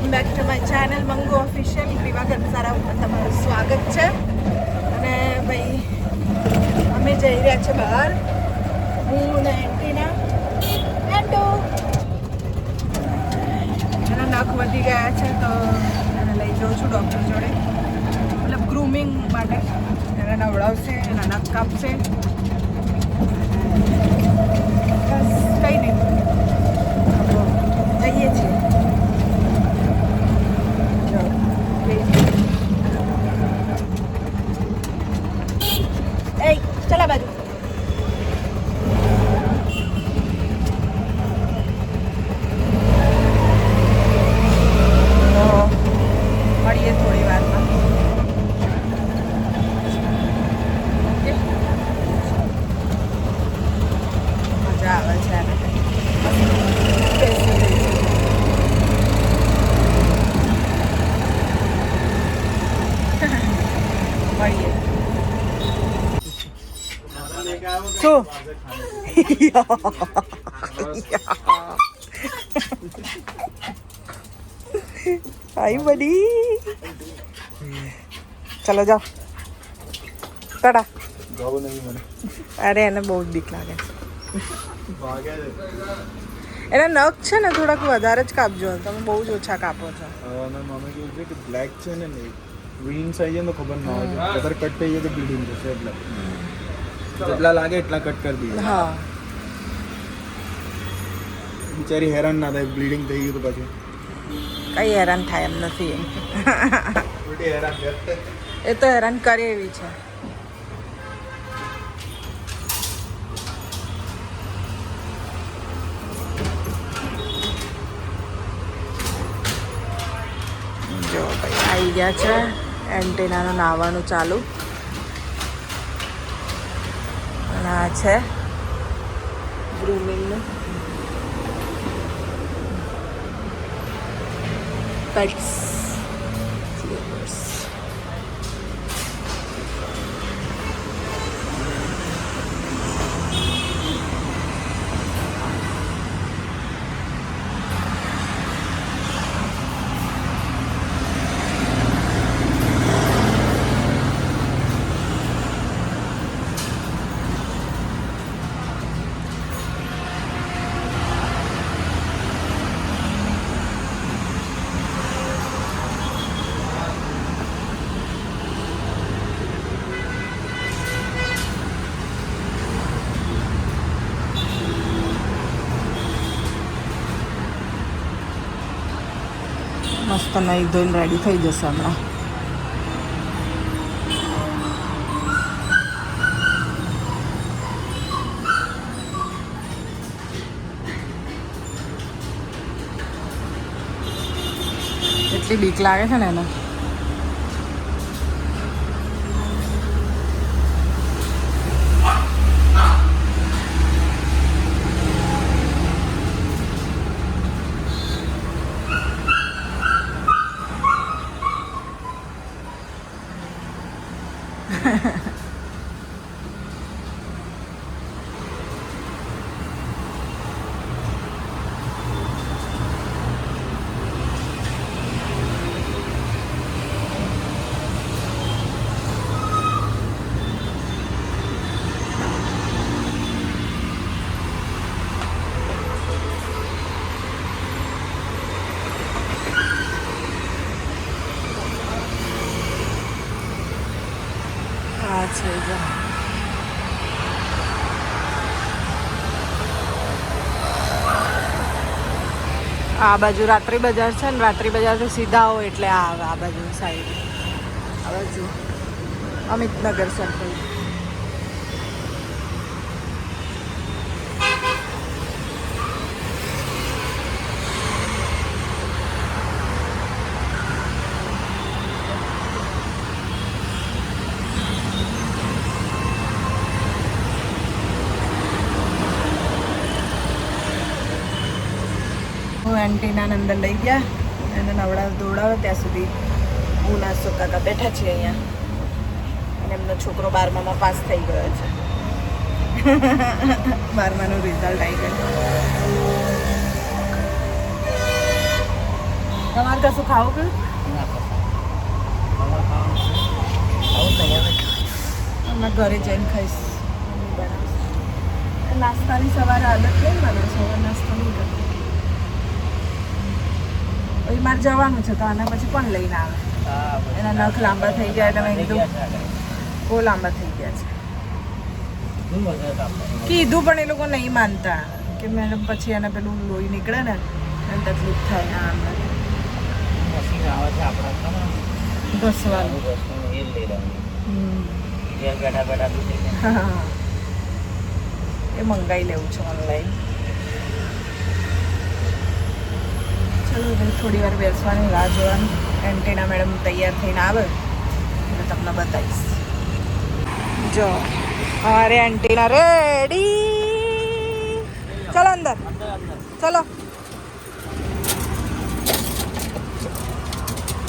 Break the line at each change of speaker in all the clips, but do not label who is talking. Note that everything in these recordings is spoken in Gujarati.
Welcome back to my channel Mangu official Griva ગંસારામાં તમારું સ્વાગત છે. અને ભાઈ, અમે જઈ રહ્યા છે બહાર. હું ને એન્ટીના એન્ટો એના નખ વધી ગયા છે તો એને લઈ જાઉં છું ડૉક્ટર જોડે. મતલબ ગ્રૂમિંગ માટે. એને નવડાવશે, એના નખ કાપશે. બસ, કંઈ નહીં. જઈએ છીએ જો, એ ચલા બાજુ તો મળીએ થોડી વારમાં ઓકે મજા આવે છે આને બેસી રહીશું. મળીએ શું આઈ બડી ચલો જાઓ ટાટા અરે એને બહુ જ બીક લાગે એના નખ છે ને થોડાક વધારે જ કાપજો તમે બહુ જ ઓછા કાપો છો
અને મમ્મી કેવું છે કે બ્લેક છે ને વિંગ્સ આવી જાય તો ખબર ના હોય કટ થઈ જાય તો બ્લીડિંગ થશે એટલે જેટલા લાગે એટલા કટ કરી દઈએ
હા
બિચારી હેરાન ના થાય બ્લીડિંગ થઈ ગયું તો પછી.
કઈ હેરાન થાય એમ નથી. એ તો હેરાન કરે એવી છે. જો ભાઈ આવી ગયા છે. એન્ટેનાનું નાવાનું ચાલુ. અને આ છે. ગ્રુમિંગનું Like. મસ્ત નહીં ધોઈને રેડી થઈ જશે હમણાં. એટલી બીક લાગે છે ને એને આ છે જો આ બાજુ રાત્રિ બજાર છે ને, રાત્રિ બજારથી સીધા હોય એટલે આ આ બાજુ સાઈડ આ બાજુ. અમિતનગર સર્કલ હું અંદર લઈ ગયા એને નવડાવ દોડાવે ત્યાં સુધી હું નાસ્તો કાકા બેઠા છીએ અહીંયા. અને એમનો છોકરો બારમામાં પાસ થઈ ગયો છે. બારમાનું રિઝલ્ટ આવી ગયું. તમારે કશું ખાવું કે? અમે ઘરે જઈને ખાઈશ. નાસ્તાની સવારે આદત નહીં મને સવારે નાસ્તો નહીં કરતી. પછી મારે જવાનું છે તો આના પછી કોણ લઈને આવે. એના નખ લાંબા થઈ ગયા એટલે મેં કીધું બહુ લાંબા થઈ ગયા છે. કીધું પણ એ લોકો નહીં માનતા. કે મેડમ પછી એને પેલું લોહી નીકળે ને એને તકલીફ થાય આમ ઘસવાનું. હા. એ મંગાવી લેવું છે ઓનલાઈન ચલો, હવે થોડી વાર બેસવાની રાહ જોવાની. એન્ટીના મેડમ તૈયાર થઈને આવે. એટલે તમને બતાવીશ. જો અમારે એન્ટેના રેડી. ચલો અંદર. ચલો.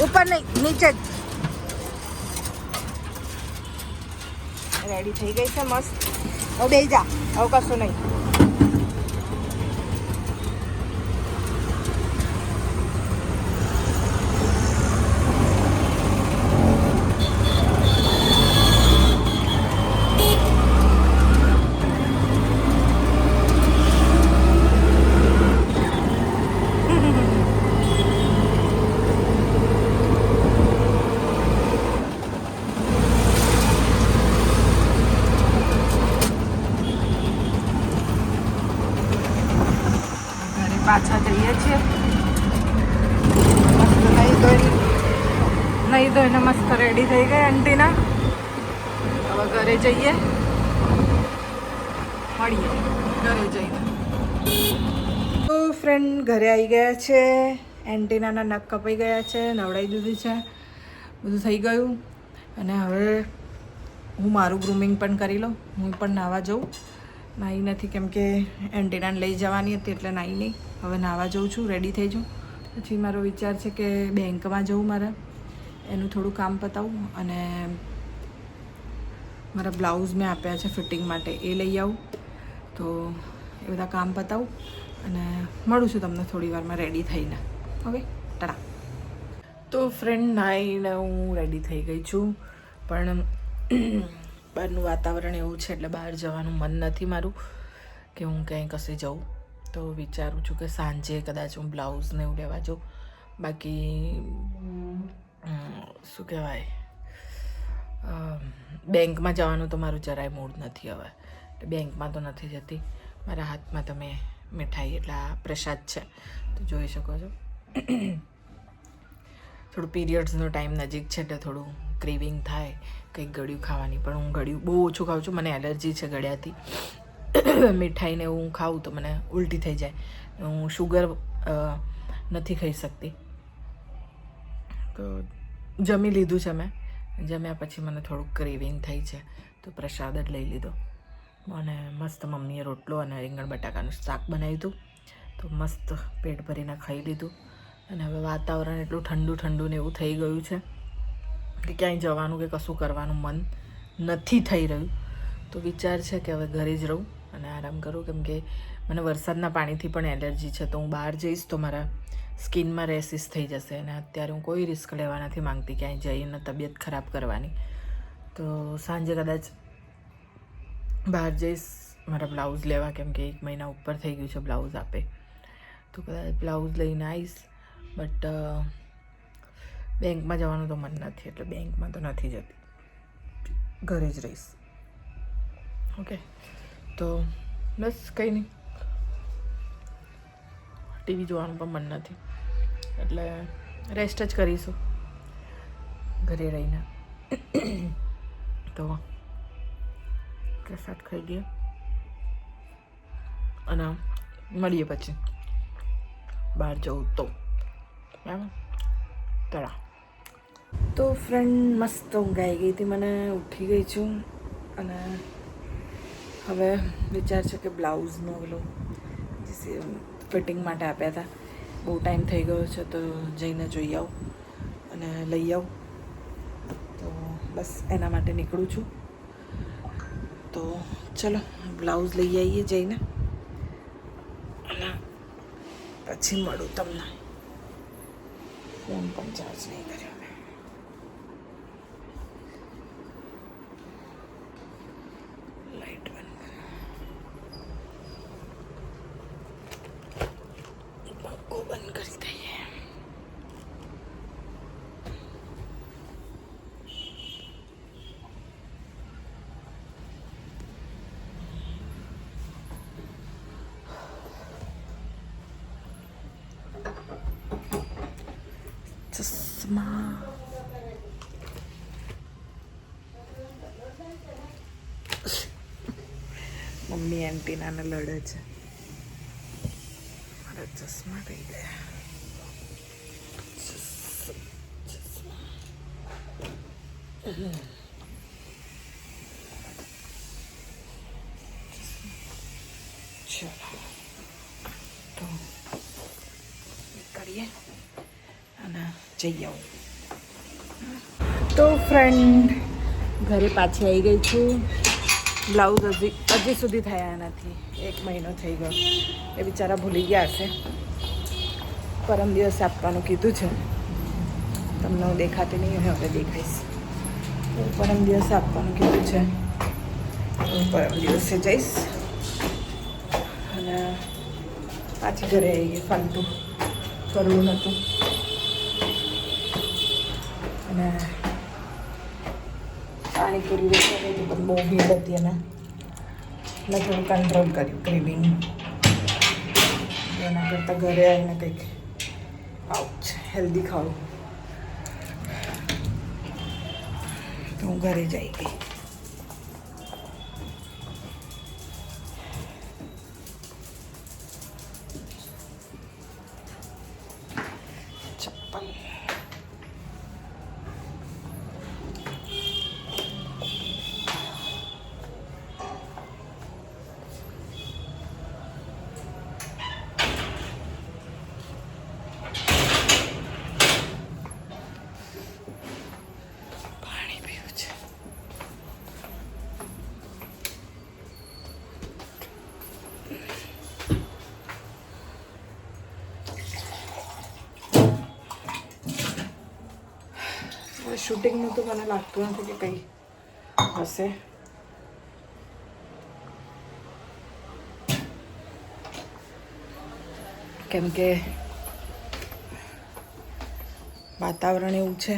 ઉપર નહીં, નીચે જ. રેડી થઈ ગઈ છે, મસ્ત. હવે બે જા. હવે કશું નહીં ઘરે પાછા જઈએ છીએ મસ્ત નહીં ધોઈ નહીં ધોઈને મસ્ત રેડી થઈ ગઈ આંટીના. હવે ઘરે જઈએ. મળીએ. ઘરે જઈને. તો ફ્રેન્ડ ઘરે આવી ગયા છે. એન્ટીનાના નખ કપાઈ ગયા છે નવડાવી દીધી છે. બધું થઈ ગયું. અને હવે હું મારું ગ્રૂમિંગ પણ કરી લઉં. હું પણ નાહવા જઉં. નાહી નથી કેમ કે એન્ટીનાને લઈ જવાની હતી એટલે નાહી નહીં. હવે નાહવા જઉં છું રેડી થઈ જાઉં. પછી મારો વિચાર છે કે બેંકમાં જવું મારે. એનું થોડું કામ પતાવું અને મારા બ્લાઉઝ મેં આપ્યા છે ફિટિંગ માટે, એ લઈ આવું. તો એ બધા કામ પતાવું અને મળું છું તમને થોડી વારમાં રેડી થઈને. હવે ટરા તો ફ્રેન્ડ નાઈને હું રેડી થઈ ગઈ છું, પણ બહારનું વાતાવરણ એવું છે એટલે બહાર જવાનું મન નથી મારું કે હું ક્યાંય કશે જાઉં. તો વિચારું છું કે સાંજે કદાચ હું બ્લાઉઝને એવું લેવા જાઉં. બાકી શું કહેવાય? બેંકમાં જવાનું તો મારું જરાય મૂડ નથી હવે. બેંકમાં તો નથી જતી. મારા હાથમાં તમે મીઠાઈ એટલે આ પ્રસાદ છે. તો જોઈ શકો છો. થોડું પીરિયડ્સનો ટાઈમ નજીક છે એટલે થોડું ક્રેવિંગ થાય, કંઈક ગળ્યું ખાવાની. પણ હું ગળ્યું બહુ ઓછું ખાઉં છું. મને એલર્જી છે ગળ્યાથી. મીઠાઈને હું ખાઉં તો મને ઉલટી થઈ જાય. હું શુગર નથી ખાઈ શકતી. તો જમી લીધું છે મેં. જમ્યા પછી મને થોડુંક ક્રેવિંગ થઈ છે, તો પ્રસાદ જ લઈ લીધો. અને મસ્ત મમ્મીએ રોટલો અને રીંગણ બટાકાનું શાક બનાવ્યું હતું. તો મસ્ત પેટ ભરીને ખાઈ લીધું. અને હવે વાતાવરણ એટલું ઠંડુ ઠંડુ ને એવું થઈ ગયું છે કે ક્યાંય જવાનું કે કશું કરવાનું મન નથી થઈ રહ્યું. તો વિચાર છે કે હવે ઘરે જ રહું અને આરામ કરું. કેમ કે મને વરસાદના પાણીથી પણ એલર્જી છે, તો હું બહાર જઈશ તો મારા સ્કિનમાં રેસિસ થઈ જશે અને અત્યારે હું કોઈ રિસ્ક લેવા નથી માંગતી ક્યાંય જઈને તબિયત ખરાબ કરવાની. તો સાંજે કદાચ બહાર જઈશ, મારા બ્લાઉઝ લેવા કેમ કે એક મહિના ઉપર થઈ ગયું છે બ્લાઉઝ આપે. તો કદાચ બ્લાઉઝ લઈને આવીશ, બટ બેંકમાં જવાનું તો મન નથી, એટલે બેંકમાં તો નથી જતી. ઘરે જ રહીશ. ઓકે? તો બસ કંઈ નહીં. ટીવી જોવાનું પણ મન નથી. એટલે રેસ્ટ જ કરીશું. ઘરે રહીને. તો પ્રસાદ ખાઈ ગયો. અને મળીએ પછી. બહાર જવું તો. બરાબર? તળા તો ફ્રેન્ડ મસ્ત ઊંઘ આવી ગઈ હતી. મને ઉઠી ગઈ છું. અને હવે વિચાર છે કે બ્લાઉઝનું પેલું ફિટિંગ માટે આપ્યા હતા. બહુ ટાઈમ થઈ ગયો છે તો જઈને જોઈ આવું અને લઈ આવું. તો બસ એના માટે નીકળું છું. તો ચલો, બ્લાઉઝ લઈ આવીએ જઈને. અને પછી મળું તમને. ફોન પણ ચાર્જ નહીં કર્યો મેં લાઈટ બંધ પંખો બંધ કરી દઈએ ચશ્મા મમ્મી એન્ટીનાને લડે છે મારા ચશ્મા રહી ગયા ચલો તો કરીએ અને જઈ આવું તો ફ્રેન્ડ ઘરે પાછી આવી ગઈ છું. બ્લાઉઝ હજી હજી સુધી થયા નથી. એક મહિનો થઈ ગયો. એ બિચારા ભૂલી ગયા હશે પરમ દિવસે આપવાનું કીધું છે. તમને હું દેખાતી નહીં હવે દેખાઈશ. પરમ દિવસે આપવાનું કીધું છે. હું પરમ દિવસે જઈશ. અને પાછી ઘરે આવી ગઈ, ફાલતું. કરવું નહોતું અને પાણીપુરી વેચાતી હતી પણ બહુ ભીડ હતી અને મેં થોડું કંટ્રોલ કર્યું ક્રેવિંગ એના કરતાં ઘરે આવીને કંઈક આવું હેલ્ધી ખાવું તો હું ઘરે જઈ ગઈ શૂટિંગનું તો મને લાગતું નથી કે કંઈ હશે. કેમ કે વાતાવરણ એવું છે.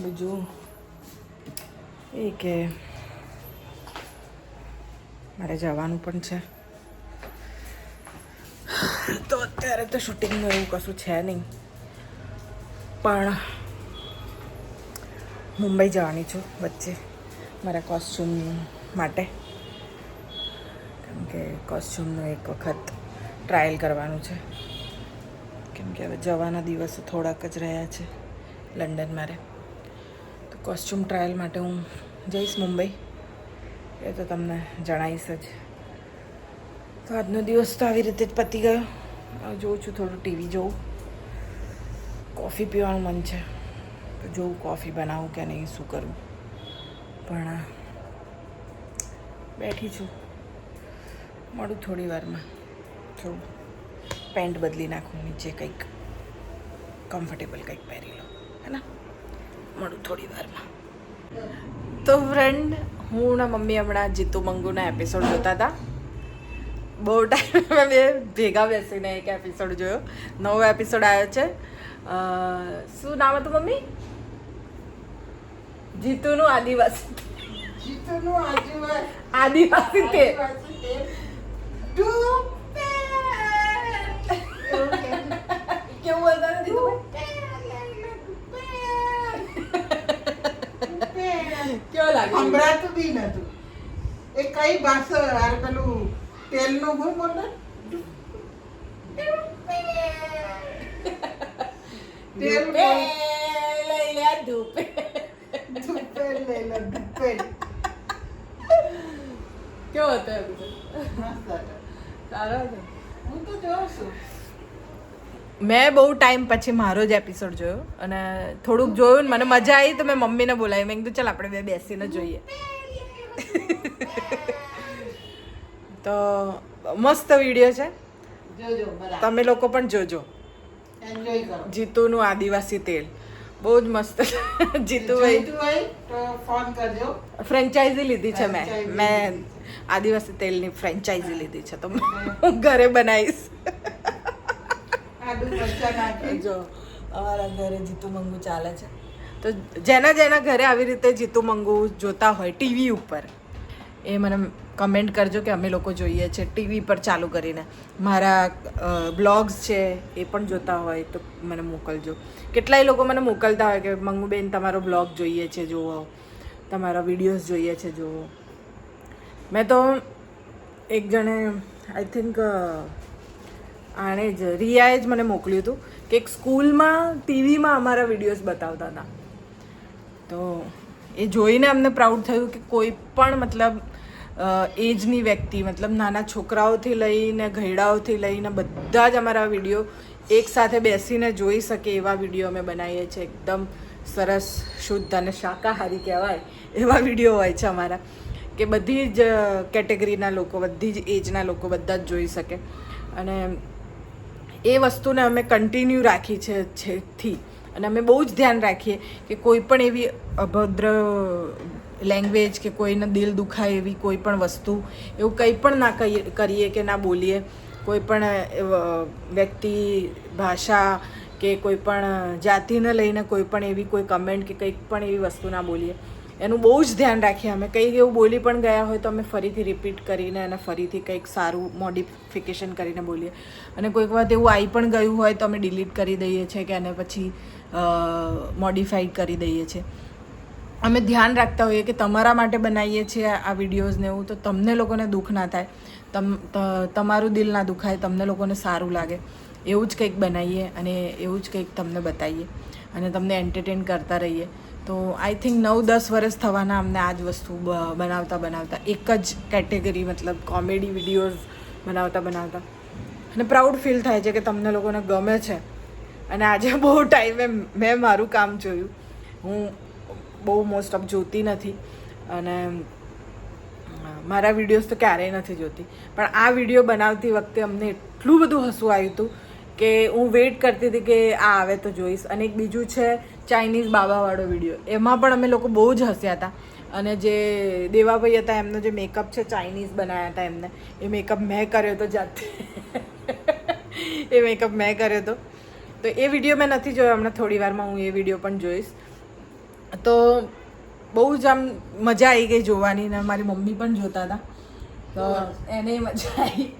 બીજું એ કે મારે જવાનું પણ છે. તો અત્યારે તો શૂટિંગનું એવું કશું છે નહીં. પણ મુંબઈ જવાની છું વચ્ચે મારા કોસ્ચ્યુમ માટે. કેમ કે કોસ્ચ્યુમનું એક વખત ટ્રાયલ કરવાનું છે. કેમ કે હવે જવાના દિવસો થોડાક જ રહ્યા છે લંડન મારે. તો કોસ્ચ્યુમ ટ્રાયલ માટે હું જઈશ મુંબઈ. એ તો તમને જણાવીશ જ. તો આજનો દિવસ તો આવી રીતે જ પતી ગયો. જોઉં છું, થોડું ટીવી જોઉં. કોફી પીવાનું મન છે. તો જોઉં કોફી બનાવું કે નહીં, શું કરું? પણ બેઠી છું. મળું થોડી વારમાં. થોડું પેન્ટ બદલી નાખું, નીચે કંઈક કમ્ફર્ટેબલ કંઈક પહેરી લો હે ને? મળું થોડી વારમાં. તો ફ્રેન્ડ હું ને મમ્મી હમણાં જીતુ મંગુના એપિસોડ જોતા હતા. બહુ ટાઈમ અમે ભેગા બેસીને એક એપિસોડ જોયો. નવો એપિસોડ આવ્યો છે. શું નામ હતું મમ્મી? જીતુનું આદિવાસી
જીતુનું આદિવાસી
આદિવાસી તે. કેવું હતા જીતુ કેવો લાગે?
સંભળાતું બી નતું. એ કઈ ભાષા યાર પેલું તેલનું હું બોલે તેલ
લઈ લે ધૂપે
ધુપેલ લઈ લે ધુપેલ
કેવો હતો
હતો.
સારો હતો
હું તો જોઉં છું
મેં બહુ ટાઈમ પછી મારો જ એપિસોડ જોયો અને થોડુંક જોયું ને મને મજા આવી તો મેં મમ્મીને બોલાવી મેં કીધું ચાલ આપણે બે બેસીને જોઈએ તો મસ્ત વીડિયો છે તમે લોકો પણ જોજો જીતુનું આદિવાસી તેલ બહુ જ મસ્ત. જીતુભાઈ.
તો ફોન કરજો.
ફ્રેન્ચાઇઝી લીધી છે મેં. મેં આદિવાસી તેલની ફ્રેન્ચાઇઝી લીધી છે. તો હું ઘરે બનાવીશ. જો અમારા ઘરે જીતુ મંગુ ચાલે છે. તો જેના જેના ઘરે આવી રીતે જીતુ મંગુ જોતા હોય ટીવી ઉપર એ મને કમેન્ટ કરજો કે અમે લોકો જોઈએ છે ટીવી પર ચાલુ કરીને. મારા બ્લોગ્સ છે એ પણ જોતા હોય તો મને મોકલજો. કેટલાય લોકો મને મોકલતા હોય કે, મંગુબેન, તમારો બ્લોગ જોઈએ છે, જુઓ. તમારા વિડીયોઝ જોઈએ છે, જુઓ. મેં તો એક જણે આઈ થિંક આણે જ, રિયાએ જ મને મોકલ્યું હતું કે એક સ્કૂલમાં, ટીવીમાં અમારા વિડીયોઝ બતાવતા હતા. તો એ જોઈને અમને પ્રાઉડ થયું કે કોઈ પણ મતલબ એજની વ્યક્તિ, મતલબ નાના છોકરાઓથી લઈને, ઘરડાઓથી લઈને બધા જ અમારા વીડિયો એકસાથે બેસીને જોઈ શકે એવા વીડિયો અમે બનાવીએ છીએ. એકદમ સરસ, શુદ્ધ અને શાકાહારી કહેવાય એવા વીડિયો હોય છે અમારા. કે બધી જ કેટેગરીના લોકો, બધી જ એજના લોકો બધા જ જોઈ શકે. અને એ વસ્તુને અમે કન્ટિન્યુ રાખી છે છેથી. અને અમે બહુ જ ધ્યાન રાખીએ કે કોઈ પણ એવી અભદ્ર લેંગ્વેજ કે કોઈને દિલ દુખાય એવી કોઈ પણ વસ્તુ, એવું કંઈ પણ ના કહીએ કરીએ કે ના બોલીએ, કોઈ પણ વ્યક્તિ, ભાષા કે કોઈ પણ જાતિને લઈને કોઈ પણ એવી કોઈ કમેન્ટ કે કંઈક પણ એવી વસ્તુ ના બોલીએ. એનું બહુ જ ધ્યાન રાખીએ અમે. કંઈક એવું બોલી પણ ગયા હોય તો અમે ફરીથી રિપીટ કરીને અને ફરીથી કંઈક સારું મોડિફિકેશન કરીને બોલીએ. અને કોઈક વખત એવું આવી પણ ગયું હોય તો અમે ડિલીટ કરી દઈએ છીએ કે એને પછી મોડિફાઈડ કરી દઈએ છીએ. અમે ધ્યાન રાખતા હોઈએ કે તમારા માટે બનાવીએ છીએ આ વિડીયોઝને એવું, તો તમને લોકોને દુઃખ ના થાય. તમ તમારું દિલ ના દુખાય, તમને લોકોને સારું લાગે. એવું જ કંઈક બનાવીએ અને એવું જ કંઈક તમને બતાવીએ અને તમને એન્ટરટેન કરતા રહીએ. તો આઈ થિંક નવ દસ વર્ષ થવાના અમને આ જ વસ્તુ બનાવતા બનાવતા, એક જ કેટેગરી મતલબ કોમેડી વિડીયોઝ બનાવતા બનાવતા. અને પ્રાઉડ ફીલ થાય છે કે તમને લોકોને ગમે છે. અને આજે બહુ ટાઈમે મેં મારું કામ જોયું. હું બહુ મોસ્ટ ઓફ જોતી નથી. અને મારા વિડીયોઝ તો ક્યારેય નથી જોતી. પણ આ વીડિયો બનાવતી વખતે અમને એટલું બધું હસવું આવ્યું હતું કે હું વેઇટ કરતી હતી કે આ આવે તો જોઈશ. અને એક બીજું છે ચાઇનીઝ બાબાવાળો વીડિયો એમાં પણ અમે લોકો બહુ જ હસ્યા હતા. અને જે દેવાભાઈ હતા, એમનો જે મેકઅપ છે ચાઇનીઝ બનાવ્યા હતા એમને, એ મેકઅપ મેં કર્યો હતો જાતે. એ મેકઅપ મેં કર્યો હતો તો એ વીડિયો મેં નથી જોયો. હમણાં થોડી વારમાં હું એ વીડિયો પણ જોઈશ. તો બહુ જ આમ મજા આવી ગઈ જોવાની ને મારી મમ્મી પણ જોતા હતા. તો એને મજા આવી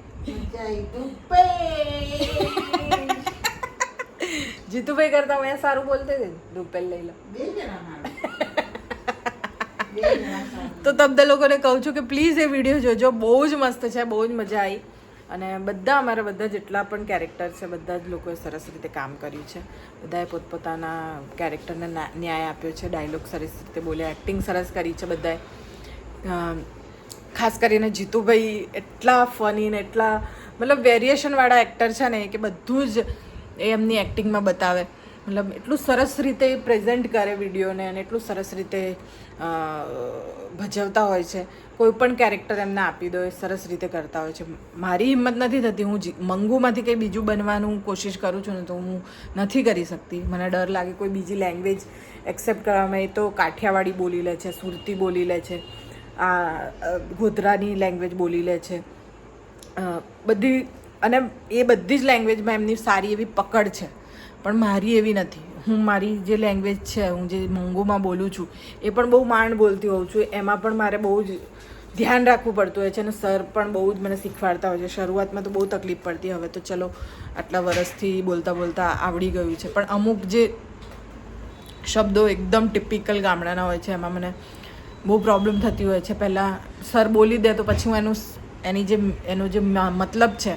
જીતુભાઈ કરતા હું સારું બોલતી હતી. રૂપેલ લઈ લો. તો તમને લોકોને કહું છું કે પ્લીઝ એ વીડિયો જોજો. બહુ જ મસ્ત છે બહુ જ મજા આવી અને બધા અમારા બધા જેટલા પણ કેરેક્ટર છે, બધા જ લોકોએ સરસ રીતે કામ કર્યું છે. બધાએ પોતપોતાના કેરેક્ટરને ન્યાય આપ્યો છે ડાયલોગ સરસ રીતે બોલ્યા એક્ટિંગ સરસ કરી છે બધાએ. ખાસ કરીને જીતુભાઈ એટલા ફની ને એટલા, મતલબ વેરિએશનવાળા એક્ટર છે ને કે બધું જ એ એમની એક્ટિંગમાં બતાવે. મતલબ એટલું સરસ રીતે પ્રેઝન્ટ કરે વિડીયોને અને એટલું સરસ રીતે ભજવતા હોય છે. કોઈ પણ કેરેક્ટર એમને આપી દો એ સરસ રીતે કરતા હોય છે. મારી હિંમત નથી થતી. હું મંગુમાંથી કંઈ બીજું બનવાનું કોશિશ કરું છું ને તો હું નથી કરી શકતી. મને ડર લાગે કોઈ બીજી લેંગ્વેજ એક્સેપ્ટ કરવામાં એ તો કાઠિયાવાડી બોલી લે છે, સુરતી બોલી લે છે, આ ગોધરાની લેંગ્વેજ બોલી લે છે. બધી, અને એ બધી જ લેંગ્વેજમાં એમની સારી એવી પકડ છે. પણ મારી એવી નથી. હું મારી જે લેંગ્વેજ છે, હું જે મોંઘુમાં બોલું છું, એ પણ બહુ માંડ બોલતી હોઉં છું. એમાં પણ મારે બહુ જ ધ્યાન રાખવું પડતું હોય છે અને સર પણ બહુ જ મને શીખવાડતા હોય છે. શરૂઆતમાં તો બહુ તકલીફ પડતી, હવે તો ચલો આટલા વર્ષથી બોલતા બોલતા આવડી ગયું છે. પણ અમુક જે શબ્દો એકદમ ટિપિકલ ગામડાના હોય છે, એમાં મને બહુ પ્રોબ્લેમ થતી હોય છે. પહેલાં સર બોલી દે તો પછી હું એનું એની જે, એનો જે મતલબ છે,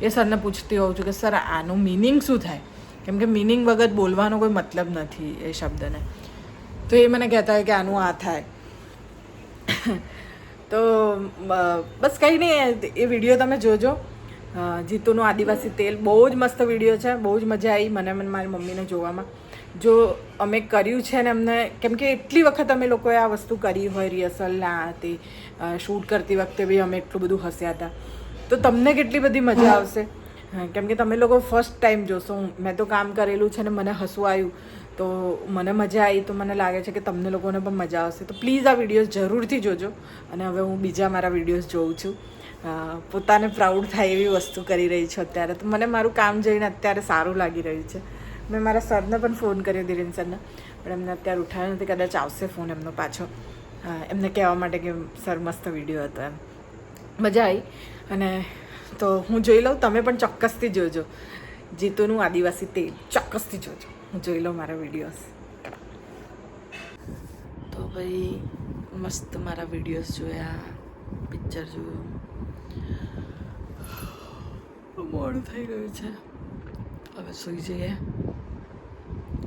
એ સરને પૂછતી હોઉં છું કે, સર, આનું મિનિંગ શું થાય? કેમ કે મિનિંગ વગર બોલવાનો કોઈ મતલબ નથી એ શબ્દને. તો એ મને કહેતા હોય કે આનું આ થાય. તો બસ કંઈ નહીં એ વીડિયો તમે જોજો. જીતુનું આદિવાસી તેલ બહુ જ મસ્ત વીડિયો છે બહુ જ મજા આવી મને મને મારી મમ્મીને જોવામાં. જો અમે કર્યું છે ને અમને કેમ કે એટલી વખત અમે લોકોએ આ વસ્તુ કરી હોય રિહર્સલ ના તે શૂટ કરતી વખતે બી અમે એટલું બધું હસ્યા હતા. તો તમને કેટલી બધી મજા આવશે? કેમ કે તમે લોકો ફર્સ્ટ ટાઈમ જોશો. મેં તો કામ કરેલું છે ને મને હસવું આવ્યું. તો મને મજા આવી, તો મને લાગે છે કે તમને લોકોને પણ મજા આવશે. તો પ્લીઝ આ વિડીયોઝ જરૂરથી જોજો. અને હવે હું બીજા મારા વિડીયોઝ જોઉં છું. પોતાને પ્રાઉડ થાય એવી વસ્તુ કરી રહી છું અત્યારે. તો મને મારું કામ જોઈને અત્યારે સારું લાગી રહ્યું છે. મેં મારા સરને પણ ફોન કર્યો ધીરેન સરને. પણ એમને અત્યારે ઉઠાવ્યો નથી, કદાચ આવશે ફોન એમનો પાછો. એમને કહેવા માટે કે સર, મસ્ત વીડિયો હતો એમ. મજા આવી. અને તો હું જોઈ લઉં, તમે પણ ચોક્કસથી જોજો. જીતુનું આદિવાસી તેલ, ચોક્કસથી જોજો. હું જોઈ લઉં મારા વિડીયોઝ તો ભાઈ, મસ્ત મારા વિડીયોઝ જોયા પિક્ચર જોયું. મોડું થઈ ગયું છે. હવે સૂઈ જઈએ.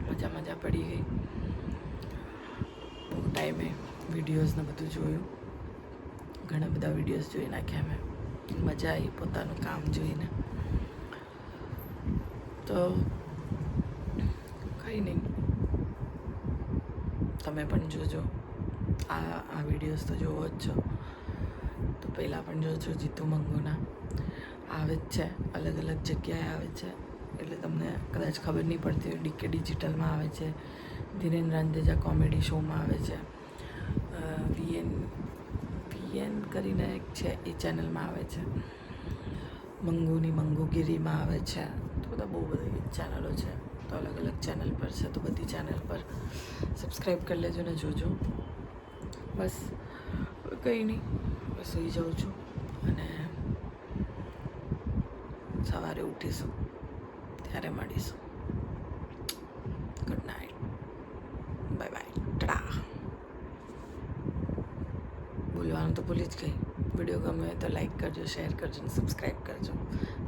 મજા મજા પડી ગઈ. બહુ ટાઈમે વિડીયોઝને બધું જોયું. ઘણા બધા વિડીયોઝ જોઈ નાખ્યા મેં. મજા આવી પોતાનું કામ જોઈને. તો કંઈ નહીં. તમે પણ જોજો. આ આ વિડીયોઝ તો જોવો જ છો. તો પહેલાં પણ જોજો જીતુ મંગુના. આવે જ છે. અલગ અલગ જગ્યાએ આવે છે. એટલે તમને કદાચ ખબર નહીં પડતી હોય, ડીકે ડિજિટલમાં આવે છે. ધીરેન રાંધેજા કોમેડી શોમાં આવે છે. કરીને એક છે, એ ચેનલમાં આવે છે. મંગુની મંગુગીરીમાં આવે છે. તો બધા બહુ બધી ચેનલો છે. તો અલગ અલગ ચેનલ પર છે, તો બધી ચેનલ પર સબસ્ક્રાઈબ કરી લેજો ને જોજો. બસ કંઈ નહીં. બસ સુઈ જાઉં છું અને સવારે ઉઠીશું. ત્યારે મળીશું ગુડ નાઇટ બાય બાય ટા બોલવાનું તો ભૂલી જ ગઈ વીડિયો ગમે તો લાઈક કરજો શેર કરજો અને સબસ્ક્રાઈબ કરજો.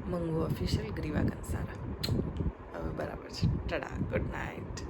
મંગુ ઓફિશિયલ ગ્રીવા કંસારા. હવે બરાબર છે. ટડા ગુડ નાઇટ